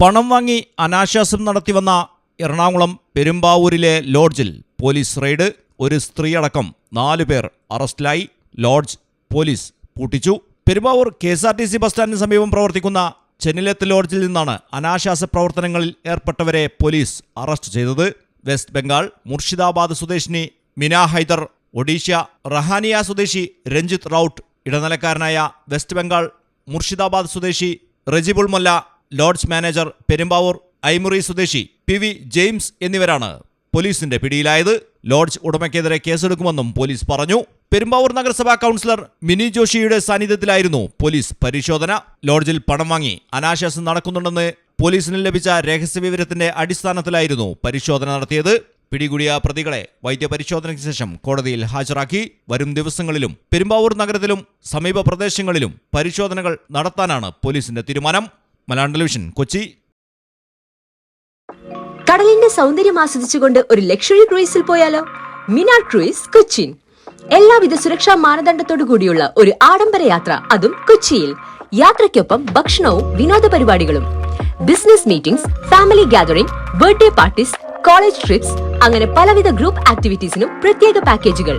പണം വാങ്ങി അനാശാസം നടത്തിവന്ന എറണാകുളം പെരുമ്പാവൂരിലെ ലോഡ്ജിൽ പോലീസ് റെയ്ഡ്. ഒരു സ്ത്രീയടക്കം നാലുപേർ അറസ്റ്റിലായി. Lodge police പൂട്ടിച്ചു Perumbavoor K S R T C bus സ്റ്റാൻഡിന് സമീപം പ്രവർത്തിക്കുന്ന ചെന്നിലത്ത് ലോഡ്ജിൽ നിന്നാണ് അനാശാസ പ്രവർത്തനങ്ങളിൽ ഏർപ്പെട്ടവരെ പോലീസ് അറസ്റ്റ് ചെയ്തത്. വെസ്റ്റ് ബംഗാൾ മുർഷിദാബാദ് സ്വദേശിനി മിന ഹൈദർ ഒഡീഷ റഹാനിയ സ്വദേശി രഞ്ജിത്ത് റൌട്ട് ഇടനിലക്കാരനായ വെസ്റ്റ് ബംഗാൾ മുർഷിദാബാദ് സ്വദേശി റജിബുൾ മൊല്ല ലോഡ്ജ് മാനേജർ പെരുമ്പാവൂർ ഐമുറി സ്വദേശി പി വി ജെയിംസ് എന്നിവരാണ് പോലീസിന്റെ പിടിയിലായത്. ലോഡ്ജ് ഉടമയ്ക്കെതിരെ കേസെടുക്കുമെന്നും പോലീസ് പറഞ്ഞു. പെരുമ്പാവൂർ നഗരസഭാ കൗൺസിലർ മിനി ജോഷിയുടെ സാന്നിധ്യത്തിലായിരുന്നു പോലീസ് പരിശോധന. ലോഡ്ജിൽ പണം വാങ്ങി അനാശാസം നടക്കുന്നുണ്ടെന്ന് പോലീസിന് ലഭിച്ച രഹസ്യവിവരത്തിന്റെ അടിസ്ഥാനത്തിലായിരുന്നു പരിശോധന നടത്തിയത്. പിടികൂടിയ പ്രതികളെ വൈദ്യപരിശോധനയ്ക്ക് ശേഷം കോടതിയിൽ ഹാജരാക്കി. വരും ദിവസങ്ങളിലും പെരുമ്പാവൂർ നഗരത്തിലും സമീപ പ്രദേശങ്ങളിലും പരിശോധനകൾ നടത്താനാണ് പോലീസിന്റെ തീരുമാനം. മലയാളം ടെലിവിഷൻ കൊച്ചി. കടലിന്റെ സൗന്ദര്യം ആസ്വദിച്ചുകൊണ്ട് ഒരു ലക്ഷറി ക്രൂയിസിൽ പോയാലോ? മിനാർ ക്രൂയിസ് കൊച്ചിൻ എല്ലാവിധ സുരക്ഷാ മാനദണ്ഡത്തോടു കൂടിയുള്ള ഒരു ആഡംബര യാത്ര അതും കൊച്ചിയിൽ. യാത്രയ്ക്കൊപ്പം ഭക്ഷണവും വിനോദ പരിപാടികളും. Business meetings family gathering birthday parties college trips അങ്ങനെ പലവിധ ഗ്രൂപ്പ് ആക്ടിവിറ്റീസിനും പ്രത്യേക പാക്കേജുകൾ.